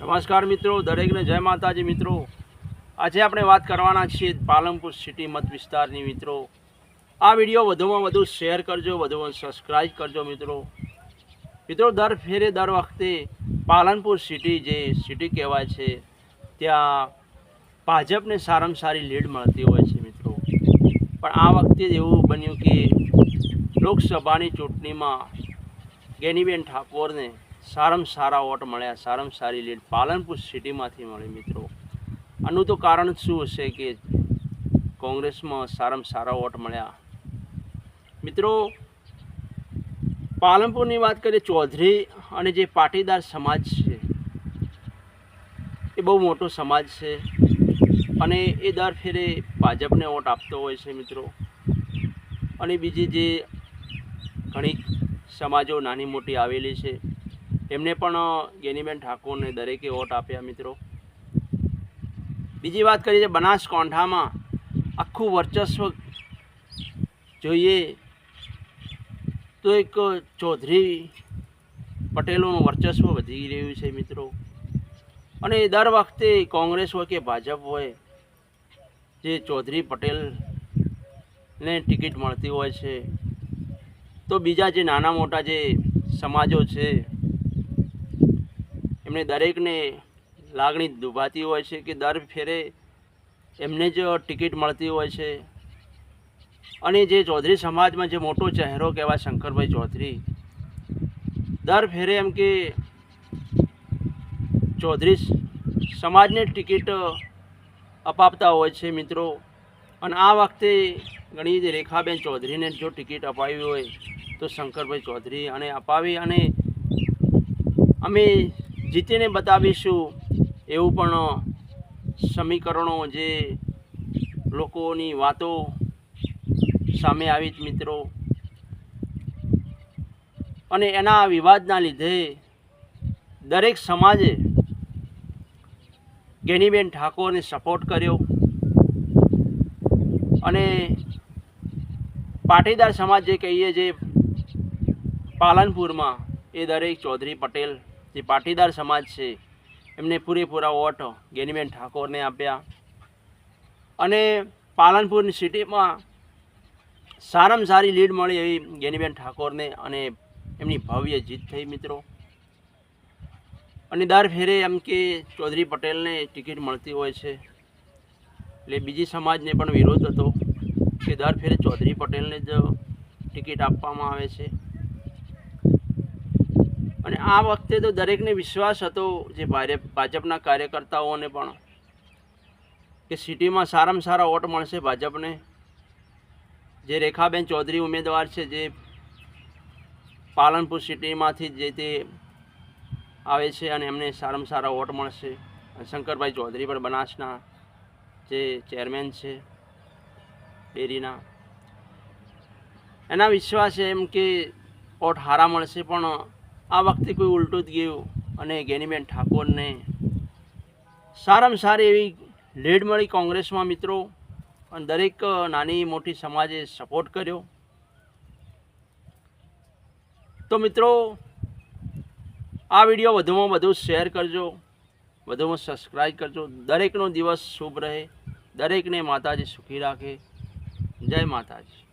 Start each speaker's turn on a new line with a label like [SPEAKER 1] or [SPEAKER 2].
[SPEAKER 1] નમસ્કાર મિત્રો, દરેકને જય માતાજી મિત્રો. આજે આપણે વાત કરવાના છીએ પાલનપુર સિટી મત વિસ્તારની મિત્રો. આ વીડિયો વધુમાં વધુ શેર કરજો, વધુમાં સબસ્ક્રાઈબ કરજો મિત્રો. મિત્રો, દર ફેરે દર વખતે પાલનપુર સિટી જે સિટી કહેવાય છે, ત્યાં ભાજપને સારામાં સારી લીડ મળતી હોય છે મિત્રો. પણ આ વખતે જ એવું બન્યું કે લોકસભાની ચૂંટણીમાં ગેનીબેન ઠાકોરને સારામાં સારા વોટ મળ્યા, સારામાં સારી લીડ પાલનપુર સિટીમાંથી મળી મિત્રો. આનું તો કારણ શું હશે કે કોંગ્રેસમાં સારામાં સારા વોટ મળ્યા. મિત્રો, પાલનપુરની વાત કરીએ, ચૌધરી અને જે પાટીદાર સમાજ છે, એ બહુ મોટો સમાજ છે અને એ દર ફેરે ભાજપને વોટ આપતો હોય છે મિત્રો. અને બીજી જે ઘણી સમાજો નાની મોટી આવેલી છે એમને પણ ગેનીબેન ઠાકોરને દરેકે વોટ આપ્યા મિત્રો. બીજી વાત કરીએ બનાસકાંઠામાં આખું વર્ચસ્વ જોઈએ તો એક ચૌધરી પટેલોનું વર્ચસ્વ વધી રહ્યું છે મિત્રો. અને દર વખતે કોંગ્રેસ હોય કે ભાજપ હોય, જે ચૌધરી પટેલને ટિકિટ મળતી હોય છે, તો બીજા જે નાના મોટા જે સમાજો છે એમને દરેકને લાગણી દુભાતી હોય છે કે દર ફેરે એમને જ ટિકિટ મળતી હોય છે. અને જે ચૌધરી સમાજમાં જે મોટો ચહેરો કહેવાય શંકરભાઈ ચૌધરી, દર ફેરે એમ કે ચૌધરી સમાજને ટિકિટ અપાવતા હોય છે મિત્રો. અને આ વખતે ઘણી રેખાબેન ચૌધરીને જો ટિકિટ અપાવી હોય તો શંકરભાઈ ચૌધરી અને અપાવી અને અમે જીતીને બતાવીશું એવું પણ સમીકરણો જે લોકોની વાતો સામે આવી મિત્રો. અને એના વિવાદના લીધે દરેક સમાજે ગેનીબેન ઠાકોરને સપોર્ટ કર્યો. અને પાટીદાર સમાજ જે કહીએ જે પાલનપુરમાં એ દરેક ચૌધરી પટેલ જે પાટીદાર સમાજ છે, એમને પૂરેપૂરા વોટ ગેનીબેન ઠાકોરને આપ્યા. અને પાલનપુરની સિટીમાં સારામાં સારી લીડ મળી એવી ગેનીબેન ઠાકોરને અને એમની ભવ્ય જીત થઈ મિત્રો. અને દર ફેરે એમ કે ચૌધરી પટેલને ટિકિટ મળતી હોય છે. એટલે બીજી સમાજને પણ વિરોધ હતો કે દર ફેરે ચૌધરી પટેલને જ ટિકિટ આપવામાં આવે છે. અને આ વખતે તો દરેકને વિશ્વાસ હતો જે ભાજપ ભાજપના કાર્યકર્તાઓને પણ, કે સિટીમાં સારામાં સારા વોટ મળશે ભાજપને. જે રેખાબેન ચૌધરી ઉમેદવાર છે, જે પાલનપુર સિટીમાંથી જે તે આવે છે અને એમને સારામાં સારા વોટ મળશે. શંકરભાઈ ચૌધરી પણ બનાસના જે ચેરમેન છે, ડેરીના. એના વિશ્વાસ એમ કે વોટ હારા મળશે પણ આ વખતે કોઈ ઉલટું જ ગયું અને ગેનીબેન ઠાકોરને સારામાં સારી એવી લીડ મળી કોંગ્રેસમાં મિત્રો અને દરેક નાની મોટી સમાજે સપોર્ટ કર્યો. તો મિત્રો, આ વીડિયો વધુમાં વધુ શેર કરજો, વધુમાં સબસ્ક્રાઈબ કરજો. દરેકનો દિવસ શુભ રહે. દરેકને માતાજી સુખી રાખે. જય માતાજી.